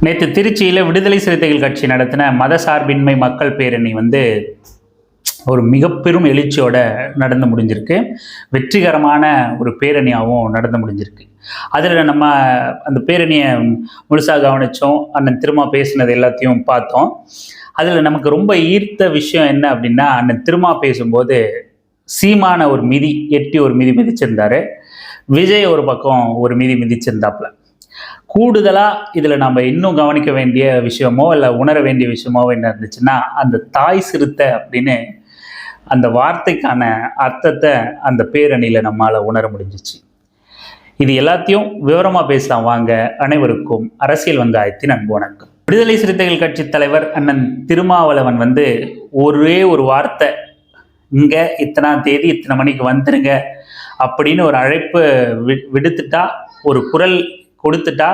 நேற்று திருச்சியில் விடுதலை சிறுத்தைகள் கட்சி நடத்தின மதசார்பின்மை மக்கள் பேரணி வந்து ஒரு மிக பெரும் எழுச்சியோட நடந்து முடிஞ்சிருக்கு. வெற்றிகரமான ஒரு பேரணியாகவும் நடந்து முடிஞ்சிருக்கு. அதில் நம்ம அந்த பேரணியை முழுசாக கவனித்தோம் அண்ணன் திருமா பேசினது எல்லாத்தையும் பார்த்தோம். அதில் நமக்கு ரொம்ப ஈர்த்த விஷயம் என்ன அப்படின்னா அண்ணன் திருமா பேசும்போது சீமான ஒரு மிதி எட்டி ஒரு மிதி மிதிச்சிருந்தாரு. விஜய் ஒரு பக்கம் ஒரு மிதி மிதிச்சிருந்தாப்புல. கூடுதலாக இதில் நம்ம இன்னும் கவனிக்க வேண்டிய விஷயமோ இல்லை உணர வேண்டிய விஷயமோ என்ன இருந்துச்சுன்னா அந்த தாய் சிறுத்தை அப்படின்னு அந்த வார்த்தைக்கான அர்த்தத்தை அந்த பேரணியில் நம்மால் உணர முடிஞ்சிச்சு. இது எல்லாத்தையும் விவரமாக பேசலாம். வாங்க அனைவருக்கும் அரசியல் வந்தாயத்தின் அன்பு வணக்கம். விடுதலை சிறுத்தைகள் கட்சி தலைவர் அண்ணன் திருமாவளவன் வந்து ஒரே ஒரு வார்த்தை இங்கே இத்தனாம் தேதி இத்தனை மணிக்கு வந்துருங்க அப்படின்னு ஒரு அழைப்பு வி விடுத்துட்டா ஒரு குரல் கொடுத்துட்டா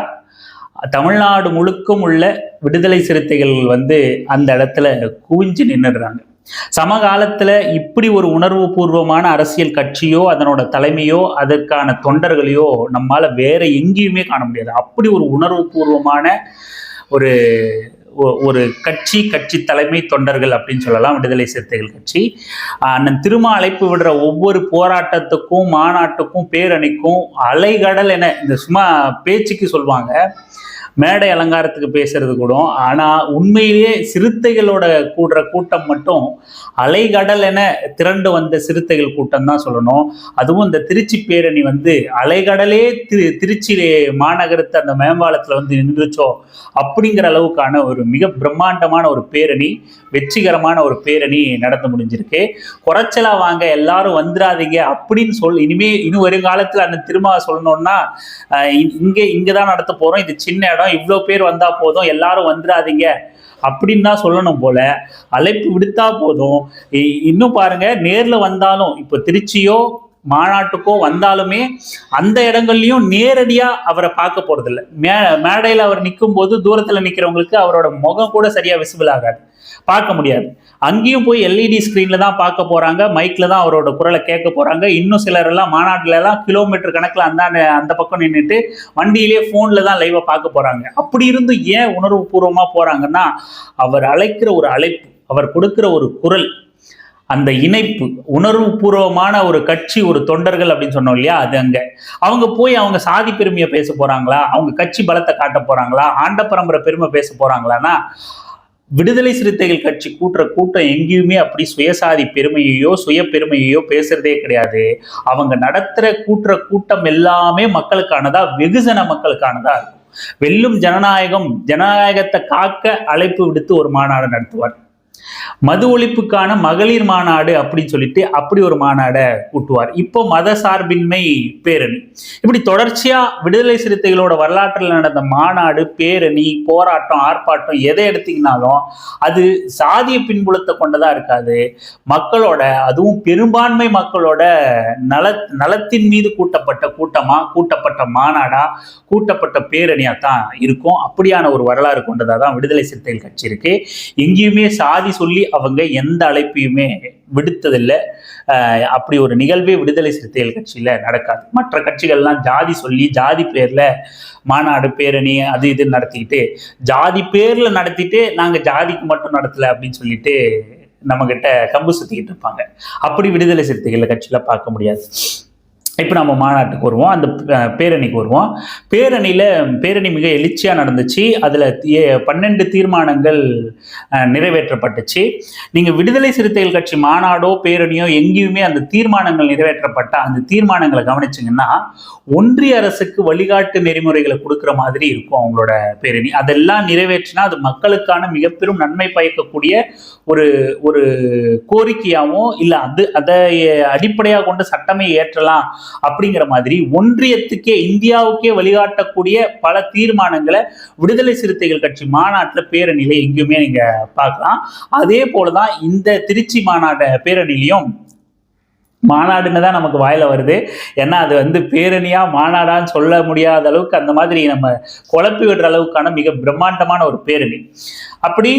தமிழ்நாடு முழுக்கும் உள்ள விடுதலை சிறுத்தைகள் வந்து அந்த இடத்துல குவிஞ்சு நின்றுடுறாங்க சமகாலத்துல இப்படி ஒரு உணர்வு பூர்வமான அரசியல் கட்சியோ அதனோட தலைமையோ அதற்கான தொண்டர்களையோ நம்மால வேற எங்கேயுமே காண முடியாது. அப்படி ஒரு உணர்வு பூர்வமான ஒரு ஒரு கட்சி கட்சி தலைமை தொண்டர்கள் அப்படின்னு சொல்லலாம் விடுதலை சிறுத்தைகள் கட்சி. அண்ணன் திருமா அழைப்பு விடுற ஒவ்வொரு போராட்டத்துக்கும் மாநாட்டுக்கும் பேரணிக்கும் அலைகடல் என இந்த சும்மா பேச்சுக்கு சொல்லுவாங்க. மேடை அலங்காரத்துக்கு பேசுறது கூட. ஆனா உண்மையிலேயே சிறுத்தைகளோட கூடுற கூட்டம் மட்டும் அலைகடல் என திரண்டு வந்த சிறுத்தைகள் கூட்டம் தான் சொல்லணும். அதுவும் இந்த திருச்சி பேரணி வந்து அலைகடலே திரு திருச்சி மாநகரத்தை அந்த மேம்பாலத்துல வந்து நின்றுச்சோ அப்படிங்கிற அளவுக்கான ஒரு மிக பிரம்மாண்டமான ஒரு பேரணி வெற்றிகரமான ஒரு பேரணி நடந்து முடிஞ்சிருக்கு. குறைச்சலா வாங்க எல்லாரும் வந்துடாதீங்க அப்படின்னு சொல் இனிமே இன்னும் வருங்காலத்துல அந்த திரும்ப சொல்லணும்னா அஹ் இங்கே தான் நடத்த போறோம். இது சின்ன இடம் இவ்வளோ பேர் வந்தா போதும் எல்லாரும் வந்துடாதீங்க. அப்படின்னு தான் சொல்லணும் போல. அழைப்பு விடுத்தா போதும். இ- இன்னும் பாருங்க நேரில் வந்தாலும் இப்போ திருச்சியோ மாநாட்டுக்கோ வந்தாலுமே அந்த இடங்கள்லையும் நேரடியாக அவரை பார்க்க போகிறதில்ல மே மேடையில் அவர் நிற்கும் போது தூரத்தில் நிற்கிறவங்களுக்கு அவரோட முகம் கூட சரியாக விசிபிள் ஆகாது. பார்க்க முடியாது. அங்கேயும் போய் எல்இடி ஸ்க்ரீனில் தான் பார்க்க போகிறாங்க மைக்கில் தான் அவரோட குரலை கேட்க போகிறாங்க இன்னும் சிலர் எல்லாம் மாநாட்டிலலாம் கிலோமீட்டர் கணக்கில் அந்த அந்த பக்கம் நின்றுட்டு வண்டியிலே ஃபோனில் தான் லைவாக பார்க்க போகிறாங்க அப்படி இருந்து ஏன் உணர்வு பூர்வமாக போகிறாங்கன்னா அவர் அழைக்கிற ஒரு அழைப்பு அவர் கொடுக்குற ஒரு குரல் அந்த இணைப்பு உணர்வு பூர்வமான ஒரு கட்சி ஒரு தொண்டர்கள் அப்படின்னு சொன்னோம் இல்லையா அது அங்கே. அவங்க போய் அவங்க சாதி பெருமையை பேச போகிறாங்களா அவங்க கட்சி பலத்தை காட்ட போகிறாங்களா ஆண்ட பரம்பரை பெருமை பேச போகிறாங்களான்னா விடுதலை சிறுத்தைகள் கட்சி கூட்டுற கூட்டம் எங்கேயுமே அப்படி சுயசாதி பெருமையையோ சுய பெருமையையோ பேசுறதே கிடையாது. அவங்க நடத்துற கூட்டுற கூட்டம் எல்லாமே மக்களுக்கானதா? வெகுஜன மக்களுக்கானதா இருக்கும். வெல்லும் ஜனநாயகம் ஜனநாயகத்தை காக்க அழைப்பு விடுத்து ஒரு மாநாடு நடத்துவார். மது ஒழிப்புக்கான மகளிர் மாநாடு அப்படின்னு சொல்லிட்டு அப்படி ஒரு மாநாடை கூட்டுவார். இப்போ மத சார்பின்மை பேரணி. இப்படி தொடர்ச்சியா விடுதலை சிறுத்தைகளோட வரலாற்றில் நடந்த மாநாடு பேரணி போராட்டம் ஆர்ப்பாட்டம் எதை எடுத்தீங்கனாலும் அது சாதிய பின்புலத்தை கொண்டதா இருக்காது. மக்களோட அதுவும் பெரும்பான்மை மக்களோட நல நலத்தின் மீது கூட்டப்பட்ட கூட்டமா கூட்டப்பட்ட மாநாடா கூட்டப்பட்ட பேரணியா தான் இருக்கும். அப்படியான ஒரு வரலாறு கொண்டதா தான் விடுதலை சிறுத்தைகள் கட்சி இருக்கு. எங்கேயுமே சாதி சொல்லி அவங்க எந்த அழைப்பையுமே விடுத்ததில்லை. அப்படி ஒரு நிகழ்வே விடுதலை சிறுத்தைகள் கட்சியில் நடக்காது. மற்ற கட்சிகள்லாம் ஜாதி சொல்லி ஜாதி பேரில் மாநாடு பேரணி அது இது நடத்திக்கிட்டு ஜாதி பேரில் நடத்திட்டு நாங்கள் ஜாதிக்கு மட்டும் நடத்தலை அப்படின்னு சொல்லிட்டு நம்மக்கிட்ட கம்பு சுற்றிக்கிட்டு இருப்பாங்க. அப்படி விடுதலை சிறுத்தைகள் கட்சியில பார்க்க முடியாது. இப்போ நம்ம மாநாட்டுக்கு வருவோம். அந்த பேரணிக்கு வருவோம். பேரணியில் பேரணி மிக எழுச்சியாக நடந்துச்சு. அதில் பன்னெண்டு தீர்மானங்கள் நிறைவேற்றப்பட்டுச்சு. நீங்கள் விடுதலை சிறுத்தைகள் கட்சி மாநாடோ பேரணியோ எங்கேயுமே அந்த தீர்மானங்கள் நிறைவேற்றப்பட்ட அந்த தீர்மானங்களை கவனிச்சிங்கன்னா ஒன்றிய அரசுக்கு வழிகாட்டு நெறிமுறைகளை கொடுக்குற மாதிரி இருக்கும் அவங்களோட பேரணி. அதெல்லாம் நிறைவேற்றினா அது மக்களுக்கான மிக பெரும் நன்மை பயக்கக்கூடிய ஒரு ஒரு கோரிக்கையாகவும் இல்லை அது அதை அடிப்படையாக கொண்டு சட்டமே ஏற்றலாம் அப்படிங்கிற மாதிரி ஒன்றியத்துக்கே இந்தியாவுக்கே வழிகாட்டக்கூடிய பல தீர்மானங்களை விடுதலை சிறுத்தைகள் கட்சி மாநாட்டில் பேரணியில எங்கேயுமே நீங்க பார்க்கலாம். அதே போலதான் இந்த திருச்சி மாநாட்ட பேரணியிலையும் மாநாடுன்னு தான் நமக்கு வாயில வருது. ஏன்னா அது வந்து பேரணியா மாநாடான்னு சொல்ல முடியாத அளவுக்கு அந்த மாதிரி நம்ம குழப்பி விடுற அளவுக்கான மிக பிரம்மாண்டமான ஒரு பேரணி. அப்படி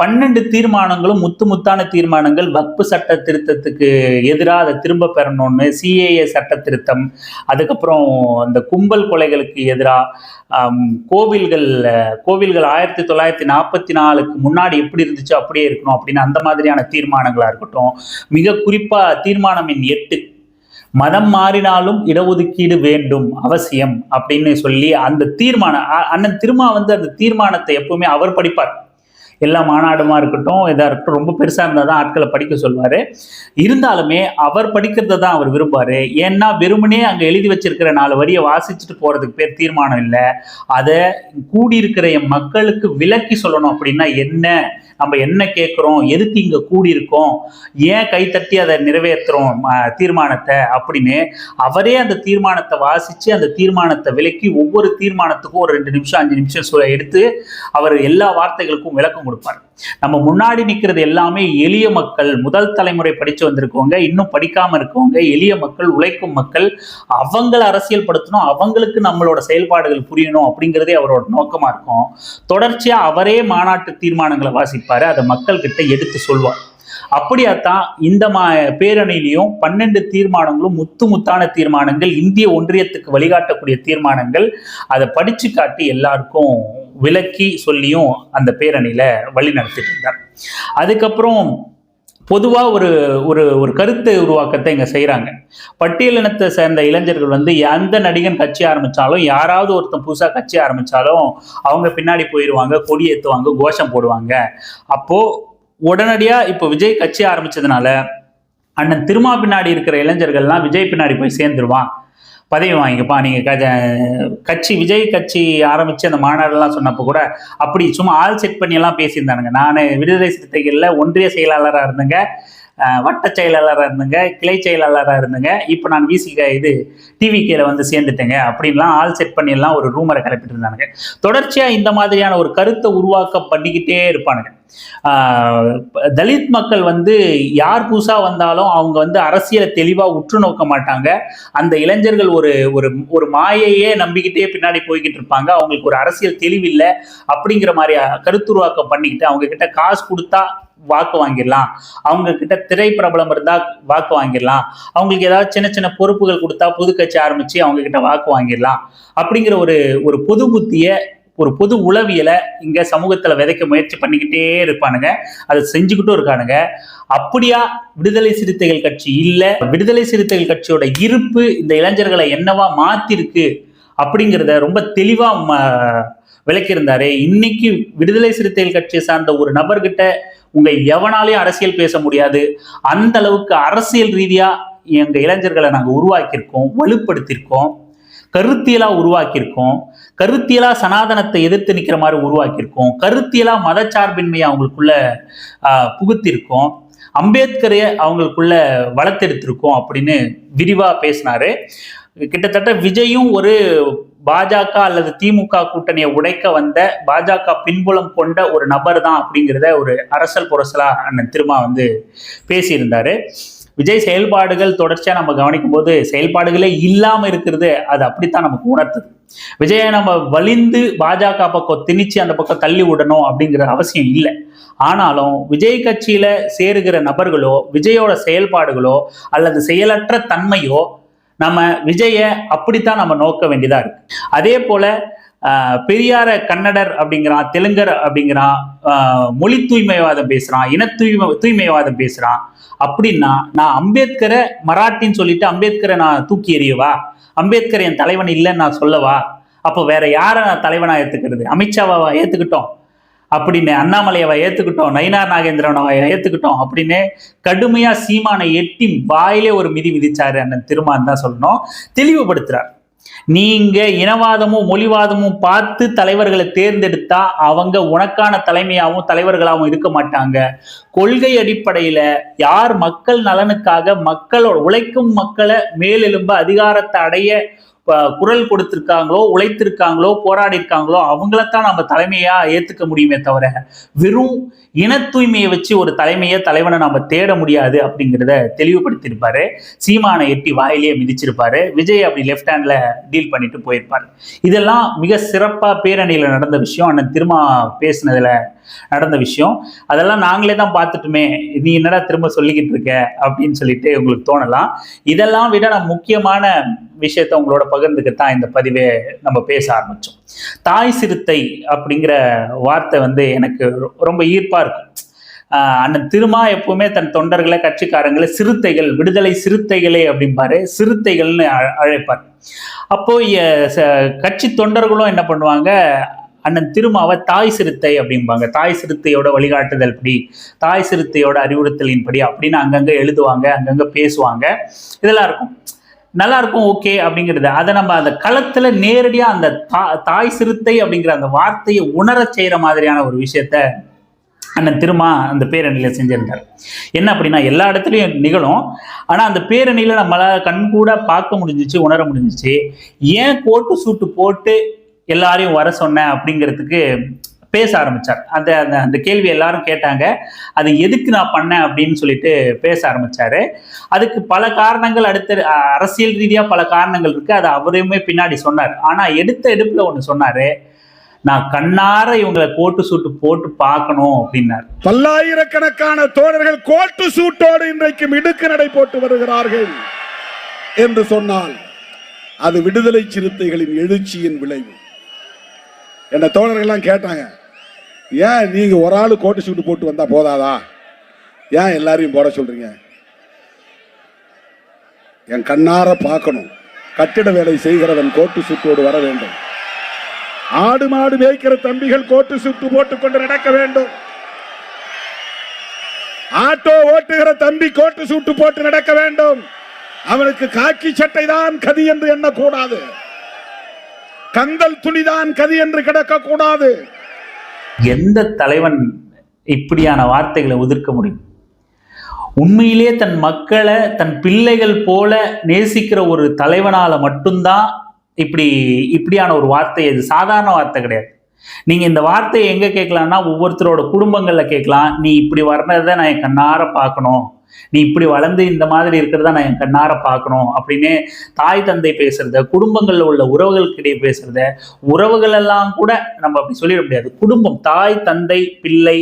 பன்னெண்டு தீர்மானங்களும் முத்து முத்தான தீர்மானங்கள் வக்பு சட்ட திருத்தத்துக்கு எதிராக அதை திரும்ப பெறணும்னு சிஏஏ சட்ட திருத்தம் அதுக்கப்புறம் அந்த கும்பல் கொலைகளுக்கு எதிராக கோவில்கள் கோவில்கள் ஆயிரத்தி தொள்ளாயிரத்தி நாற்பத்தி நாலுக்கு முன்னாடி எப்படி இருந்துச்சோ அப்படியே இருக்கணும் அப்படின்னு அந்த மாதிரியான தீர்மானங்களாக இருக்கட்டும். மிக குறிப்பாக தீர்மானம் எண் எட்டு மதம் மாறினாலும் இடஒதுக்கீடு வேண்டும் அவசியம் அப்படின்னு சொல்லி அந்த தீர்மானம் அண்ணன் திருமா வந்து அந்த தீர்மானத்தை எப்பவுமே அவர் படிப்பார். எல்லா மாநாடுமா இருக்கட்டும் இதாக இருக்கட்டும் ரொம்ப பெருசாக இருந்தால் தான் ஆட்களை படிக்க சொல்வார். இருந்தாலுமே அவர் படிக்கிறத தான் அவர் விரும்புவார். ஏன்னா வெறுமனே அங்கே எழுதி வச்சிருக்கிற நாலு வரியை வாசிச்சுட்டு போகிறதுக்கு பேர் தீர்மானம் இல்லை. அதை கூடியிருக்கிற என் மக்களுக்கு விளக்கி சொல்லணும் அப்படின்னா என்ன? நம்ம என்ன கேட்குறோம்? எதுக்கு இங்கே கூடியிருக்கோம்? ஏன் கைத்தட்டி அதை நிறைவேற்றுறோம் தீர்மானத்தை? அப்படின்னு அவரே அந்த தீர்மானத்தை வாசித்து அந்த தீர்மானத்தை விளக்கி ஒவ்வொரு தீர்மானத்துக்கும் ஒரு ரெண்டு நிமிஷம் அஞ்சு நிமிஷம் எடுத்து அவர் எல்லா வார்த்தைகளுக்கும் விளக்கம் கொடுப்பார். நம்ம முன்னாடி நிற்கிறது எல்லாமே எளிய மக்கள் முதல் தலைமுறை படித்து வந்திருக்கவங்க இன்னும் படிக்காமல் இருக்கவங்க எளிய மக்கள் உழைக்கும் மக்கள் அவங்கள அரசியல் படுத்தணும் அவங்களுக்கு நம்மளோட செயல்பாடுகள் புரியணும் அப்படிங்கிறதே அவரோட நோக்கமாக இருக்கும். தொடர்ச்சியாக அவரே மாநாட்டு தீர்மானங்களை வாசிப்பார் அதை மக்கள்கிட்ட எடுத்து சொல்வார். அப்படியாத்தான் இந்த மா பேரணியிலையும் பன்னெண்டு தீர்மானங்களும் முத்து முத்தான தீர்மானங்கள் இந்திய ஒன்றியத்துக்கு வழிகாட்டக்கூடிய தீர்மானங்கள் அதை படிச்சு காட்டி எல்லாருக்கும் விளக்கி சொல்லியும் அந்த பேரணியில வழி நடத்திட்டு இருந்தார். அதுக்கப்புறம் பொதுவாக ஒரு ஒரு ஒரு கருத்து உருவாக்கத்தை இங்கே செய்கிறாங்க பட்டியலினத்தை சேர்ந்த இளைஞர்கள் வந்து எந்த நடிகன் கட்சி ஆரம்பித்தாலும் யாராவது ஒருத்தன் புதுசாக கட்சி ஆரம்பித்தாலும் அவங்க பின்னாடி போயிடுவாங்க கொடி ஏற்றுவாங்க கோஷம் போடுவாங்க. அப்போது உடனடியாக இப்போ விஜய் கட்சி ஆரம்பிச்சதுனால அண்ணன் திருமா பின்னாடி இருக்கிற இளைஞர்கள்லாம் விஜய் பின்னாடி போய் சேர்ந்துருவான். பதவி வாங்கிக்கப்பா. நீங்கள் க கட்சி விஜய் கட்சி ஆரம்பித்து அந்த மாநாடுலாம் சொன்னப்போ கூட அப்படி சும்மா ஆள் செட் பண்ணியெல்லாம் பேசியிருந்தானுங்க. நான் விடுதலை சிறுத்தைகளில் ஒன்றிய செயலாளராக இருந்தேங்க. வட்ட செயலாளராக இருந்தேங்க. கிளை செயலாளராக இருந்தேங்க. இப்போ நான் விசிக இது டிவிகேல வந்து சேர்ந்துட்டேங்க. அப்படின்லாம் ஆள் செட் பண்ணிலாம் ஒரு ரூமரை கிளப்பிட்டு இருந்தானுங்க. தொடர்ச்சியாக இந்த மாதிரியான ஒரு கருத்தை உருவாக்க பண்ணிக்கிட்டே இருப்பானுங்க. தலித் மக்கள் வந்து யார் புதுசாக வந்தாலும் அவங்க வந்து அரசியலை தெளிவாக உற்று நோக்க மாட்டாங்க. அந்த இளைஞர்கள் ஒரு ஒரு ஒரு மாயையே நம்பிக்கிட்டே பின்னாடி போய்கிட்டு இருப்பாங்க. அவங்களுக்கு ஒரு அரசியல் தெளிவில்லை அப்படிங்கிற மாதிரி கருத்துருவாக்கம் பண்ணிக்கிட்டு அவங்க கிட்ட காசு கொடுத்தா வாக்கு வாங்கிடலாம். அவங்க கிட்ட திரை பிரபலம் இருந்தா வாக்கு வாங்கிடலாம். அவங்களுக்கு ஏதாவது சின்ன சின்ன பொறுப்புகள் கொடுத்தா புது கட்சி ஆரம்பிச்சு அவங்க கிட்ட வாக்கு வாங்கிடலாம். அப்படிங்கிற ஒரு ஒரு பொது புத்தியை ஒரு பொது உளவியலை இங்கே சமூகத்தில் விதைக்க முயற்சி பண்ணிக்கிட்டே இருப்பானுங்க. அதை செஞ்சுக்கிட்டும் இருக்கானுங்க. அப்படியா விடுதலை சிறுத்தைகள் கட்சி இல்லை. விடுதலை சிறுத்தைகள் கட்சியோட இருப்பு இந்த இளைஞர்களை என்னவா மாத்திருக்கு அப்படிங்கிறத ரொம்ப தெளிவா ம- விளக்கியிருந்தாரு. இன்னைக்கு விடுதலை சிறுத்தைகள் கட்சியை சார்ந்த ஒரு நபர்கிட்ட உங்க எவனாலையும் அரசியல் பேச முடியாது. அந்த அளவுக்கு அரசியல் ரீதியா எங்க இளைஞர்களை நாங்கள் உருவாக்கியிருக்கோம் வலுப்படுத்தியிருக்கோம். கருத்தியலாக உருவாக்கியிருக்கோம். கருத்தியலாக சனாதனத்தை எதிர்த்து நிற்கிற மாதிரி உருவாக்கியிருக்கோம். கருத்தியலாக மதச்சார்பின்மையை அவங்களுக்குள்ள புகுத்திருக்கோம் அம்பேத்கரை அவங்களுக்குள்ள வளர்த்தெடுத்திருக்கோம் அப்படின்னு விரிவாக பேசினாரு. கிட்டத்தட்ட விஜயும் ஒரு பாஜக அல்லது திமுக கூட்டணியை உடைக்க வந்த பாஜக பின்புலம் கொண்ட ஒரு நபர் தான் அப்படிங்கிறத ஒரு அரசல் புரசலா அண்ணன் திருமா வந்து பேசியிருந்தாரு. விஜய் செயல்பாடுகள் தொடர்ச்சியா நம்ம கவனிக்கும் போது செயல்பாடுகளே இல்லாம இருக்கிறது அது அப்படித்தான் நமக்கு உணர்த்துது. விஜயை நம்ம வலிந்து பாஜக பக்கம் திணிச்சு அந்த பக்கம் தள்ளி விடணும் அப்படிங்கிற அவசியம் இல்லை. ஆனாலும் விஜய் கட்சியில சேருகிற நபர்களோ விஜயோட செயல்பாடுகளோ அல்லது செயலற்ற தன்மையோ நம்ம விஜய அப்படித்தான் நம்ம நோக்க வேண்டியதா இருக்கு. அதே போல பெரியார கன்னடர் அப்படிங்கிறான் தெலுங்கர் அப்படிங்கிறான் மொழி தூய்மைவாதம் பேசுறான் இன தூய்மை தூய்மைவாதம் பேசுறான். அப்படின்னா நான் அம்பேத்கரை மராட்டின்னு சொல்லிட்டு அம்பேத்கரை நான் தூக்கி எறியவா? அம்பேத்கர் என் தலைவன் இல்லைன்னு நான் சொல்லவா? அப்போ வேற யாரை நான் தலைவனா ஏத்துக்கிறது? அமித்ஷாவை ஏத்துக்கிட்டோம். அப்படின்னு அண்ணாமலையவை ஏத்துக்கிட்டோம் நயினார் நாகேந்திரனவை ஏத்துக்கிட்டோம் அப்படின்னு கடுமையா சீமானை எட்டி வாயிலே ஒரு மிதி மிதிச்சாரு அண்ணன் திருமான் தான் சொல்லணும். தெளிவுபடுத்துறார். நீங்க இனவாதமும் மொழிவாதமும் பார்த்து தலைவர்களை தேர்ந்தெடுத்தா அவங்க உனக்கான தலைமையாகவும் தலைவர்களாகவும் இருக்க மாட்டாங்க. கொள்கை அடிப்படையில யார் மக்கள் நலனுக்காக மக்களோட உழைக்கும் மக்களை மேலெலும்ப அதிகாரத்தை அடைய குரல் கொடுத்திருக்காங்களோ உழைத்திருக்காங்களோ போராடி இருக்காங்களோ அவங்களத்தான் நம்ம தலைமையா ஏத்துக்க முடியுமே தவிர வெறும் இன தூய்மையை வச்சு ஒரு தலைமையை தலைவனை நம்ம தேட முடியாது அப்படிங்கிறத தெளிவுபடுத்தியிருப்பாரு. சீமானை எட்டி வாயிலேயே மிதிச்சிருப்பாரு. விஜய் அப்படி லெஃப்ட் ஹேண்ட்ல டீல் பண்ணிட்டு போயிருப்பாரு. இதெல்லாம் மிக சிறப்பா பேரணியில நடந்த விஷயம். அண்ணன் திருமா பேசினதுல நடந்த விஷயம். அதெல்லாம் நாங்களே தான் பார்த்துட்டுமே நீ என்னடா திரும்ப சொல்லிக்கிட்டு இருக்க? அப்படின்னு சொல்லிட்டு உங்களுக்கு தோணலாம். இதெல்லாம் விட நான் முக்கியமான விஷயத்த உங்களோட பகிர்ந்துக்கத்தான் இந்த பதிவை நம்ம பேச ஆரம்பித்தோம் தாய் சிறுத்தை அப்படிங்கிற வார்த்தை வந்து எனக்கு ரொம்ப ஈர்ப்பாக இருக்கும். அண்ணன் திருமா எப்பவுமே தன் தொண்டர்களை கட்சிக்காரங்களை சிறுத்தைகள் விடுதலை சிறுத்தைகளே அப்படிம்பாரு. சிறுத்தைகள்னு அழ- அழைப்பார். அப்போ ச- கட்சி தொண்டர்களும் என்ன பண்ணுவாங்க அண்ணன் திருமாவை தாய் சிறுத்தை அப்படிம்பாங்க. தாய் சிறுத்தையோட வழிகாட்டுதல் படி தாய் சிறுத்தையோட அறிவுறுத்தலின் படி அப்படின்னு அங்கங்கே எழுதுவாங்க அங்கங்கே பேசுவாங்க. இதெல்லாம் இருக்கும். நல்லா இருக்கும் ஓகே அப்படிங்கிறது. அதை நம்ம அந்த களத்துல நேரடியா அந்த தா- தாய் சிறுத்தை அப்படிங்கிற அந்த வார்த்தையை உணரச் செய்யற மாதிரியான ஒரு விஷயத்த அண்ணன் திருமா அந்த பேரணியில் செஞ்சிருந்தார். என்ன அப்படின்னா எல்லா இடத்துலையும் நிகழும். ஆனால் அந்த பேரணியில் நம்மளால் கண்கூட பார்க்க முடிஞ்சிச்சு உணர முடிஞ்சிச்சு. ஏன் கோட்டு சூட்டு போட்டு எல்லாரையும் வர சொன்னேன் அப்படிங்கிறதுக்கு பேச ஆரம்பிச்சார். அந்த அந்த அந்த கேள்வி எல்லாரும் கேட்டாங்க. அது எதுக்கு நான் பண்ணேன் அப்படின்னு சொல்லிட்டு பேச ஆரம்பிச்சாரு. அதுக்கு பல காரணங்கள் அடுத்த அரசியல் ரீதியாக பல காரணங்கள் இருக்கு. அது அவரையுமே பின்னாடி சொன்னார். ஆனால் எடுத்த எடுப்பில் ஒன்று சொன்னாரு. நான் கண்ணார இவங்களை கோட்டு சூட்டு போட்டு பார்க்கணும் அப்படின்னார். பல்லாயிரக்கணக்கான தோழர்கள் கோட்டு சூட்டோடு இன்றைக்கு மிடுக்கு நடை போட்டு வருகிறார்கள் என்று சொன்னால் அது விடுதலை சிறுத்தைகளின் எழுச்சியின் விளைவு. என்னை தோழர்கள்லாம் கேட்டாங்க ஏன் நீங்கள் ஒரு ஆள் கோட்டு சூட்டு போட்டு வந்தால் போதாதா? ஏன் எல்லாரையும் போட சொல்கிறீங்க என் கண்ணார பார்க்கணும். கட்டிட வேலை செய்கிறவன் கோட்டு சுட்டோடு வர வேண்டும். ஆடு மாடு மேய்க்கிற தம்பிகள் கோட்டு சுட்டு போட்டுக்கொண்டு நடக்க வேண்டும். ஆட்டோ ஓட்டுகிற தம்பி கோட்டு சூட்டு போட்டு நடக்க வேண்டும். அவனுக்கு காக்கி சட்டை தான் கதி என்று எண்ணக்கூடாது. கந்தல் துணிதான் கதி என்று கிடக்க கூடாது எந்த தலைவன் இப்படியான வார்த்தைகளை உதிர்க்க முடியும்? உண்மையிலேயே தன் மக்களை தன் பிள்ளைகள் போல நேசிக்கிற ஒரு தலைவனால மட்டும்தான் இப்படி இப்படியான ஒரு வார்த்தை. இது சாதாரண வார்த்தை கிடையாது. நீங்க இந்த வார்த்தையை எங்க கேட்கலாம்னா ஒவ்வொருத்தரோட குடும்பங்கள்ல கேட்கலாம். நீ இப்படி வர்றதை நான் என் கண்ணார பார்க்கணும். நீ இப்படி வளர்ந்து இந்த மாதிரி இருக்கிறத நான் என் கண்ணார பார்க்கணும் அப்படின்னு தாய் தந்தை பேசுறத குடும்பங்கள்ல உள்ள உறவுகளுக்கிடையே பேசுறத உறவுகள் எல்லாம் கூட நம்ம அப்படி சொல்லிட முடியாது. குடும்பம் தாய் தந்தை பிள்ளை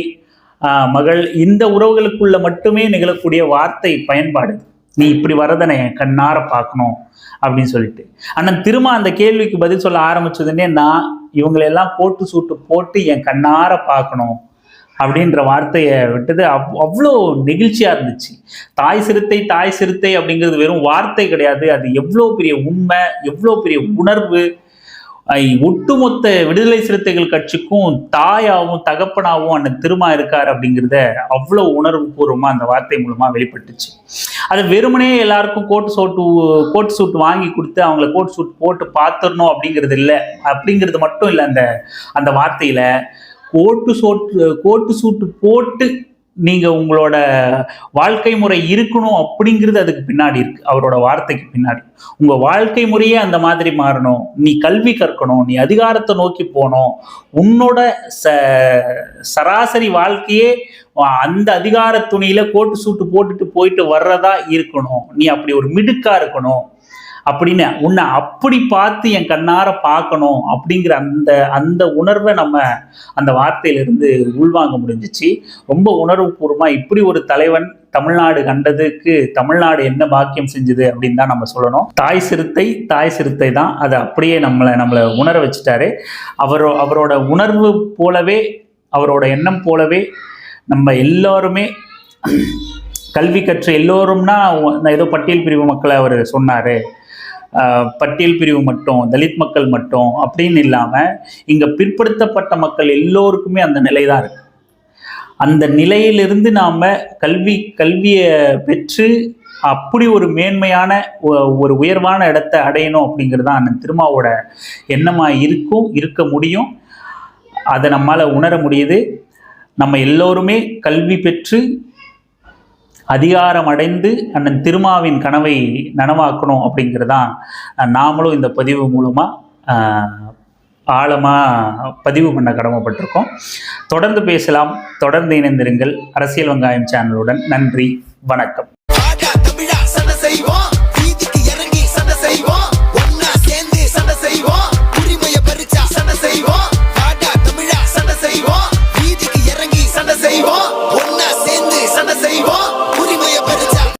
ஆஹ், மகள் இந்த உறவுகளுக்குள்ள மட்டுமே நிகழக்கூடிய வார்த்தை பயன்பாடு. நீ இப்படி வரதை நான் என் கண்ணார பார்க்கணும் அப்படின்னு சொல்லிட்டு. அண்ணன் திரும்ப அந்த கேள்விக்கு பதில் சொல்ல ஆரம்பிச்சதுன்னே நான் இவங்களெல்லாம் போட்டு சூட்டு போட்டு என் கண்ணார பார்க்கணும். அப்படின்ற வார்த்தையை விட்டது. அவ் அவ்வளோ நெகிழ்ச்சியாக இருந்துச்சு. தாய் சிறுத்தை தாய் சிறுத்தை அப்படிங்கிறது வெறும் வார்த்தை கிடையாது. அது எவ்வளோ பெரிய உண்மை எவ்வளோ பெரிய உணர்வு. ஒட்டுமொத்த விடுதலை சிறுத்தைகள் கட்சிக்கும் தாயாகவும் தகப்பனாகவும் அண்ணன் திருமா இருக்கார் அப்படிங்கிறத அவ்வளோ உணர்வு பூர்வமாக அந்த வார்த்தை மூலமாக வெளிப்பட்டுச்சு. அது வெறுமனே எல்லாருக்கும் கோட் சூட்டு கோட் சூட் வாங்கி கொடுத்து அவங்கள கோட் சூட் போட்டு பார்த்துடணும் அப்படிங்கிறது இல்லை. அப்படிங்கிறது மட்டும் இல்லை அந்த அந்த வார்த்தையில். கோட்டு சோட்டு கோட்டு சூட்டு போட்டு நீங்கள் உங்களோட வாழ்க்கை முறை இருக்கணும் அப்படிங்கிறது அதுக்கு பின்னாடி இருக்குது அவரோட வார்த்தைக்கு பின்னாடி. உங்கள் வாழ்க்கை முறையே அந்த மாதிரி மாறணும். நீ கல்வி கற்கணும். நீ அதிகாரத்தை நோக்கி போகணும். உன்னோட ச சராசரி வாழ்க்கையே அந்த அதிகார துணியில் கோட்டு சூட்டு போட்டுட்டு போயிட்டு வர்றதா இருக்கணும். நீ அப்படி ஒரு மிடுக்காக இருக்கணும். அப்படின்னு உன்னை அப்படி பார்த்து என் கண்ணார பார்க்கணும் அப்படிங்கிற அந்த அந்த உணர்வை நம்ம அந்த வார்த்தையிலிருந்து உள்வாங்க முடிஞ்சிச்சு. ரொம்ப உணர்வுபூர்வமாக இப்படி ஒரு தலைவன் தமிழ்நாடு கண்டதுக்கு தமிழ்நாடு என்ன பாக்கியம் செஞ்சது அப்படின்னு தான் நம்ம சொல்லணும். தாய் சிறுத்தை தாய் சிறுத்தை தான். அதை அப்படியே நம்மளை நம்மளை உணர வச்சுட்டாரு. அவரோ அவரோட உணர்வு போலவே அவரோட எண்ணம் போலவே நம்ம எல்லாருமே கல்வி கற்ற எல்லோரும்னா நான் ஏதோ பட்டியல் பிரிவு மக்களை அவர் சொன்னார். பட்டியல் பிரிவு மட்டும் தலித் மக்கள் மட்டும் அப்படின்னு இல்லாமல் இங்கே பிற்படுத்தப்பட்ட மக்கள் எல்லோருக்குமே அந்த நிலை தான் இருக்கு. அந்த நிலையிலிருந்து நாம் கல்வி கல்வியை பெற்று அப்படி ஒரு மேன்மையான ஒ- ஒரு உயர்வான இடத்தை அடையணும் அப்படிங்கிறது தான் அண்ணன் திருமாவோட எண்ணமாக இருக்கும் இருக்க முடியும். அதை நம்மால் உணர முடியுது. நம்ம எல்லோருமே கல்வி பெற்று அதிகாரம் அடைந்து அண்ணன் திருமாவின் கனவை நனவாக்கணும் அப்படிங்கிறதான் நாமளும் இந்த பதிவு மூலமாக ஆழமாக பதிவு பண்ண கடமைப்பட்டிருக்கோம். தொடர்ந்து பேசலாம் தொடர்ந்து இணைந்திருங்கள். அரசியல் வெங்காயம் சேனலுடன் நன்றி வணக்கம்.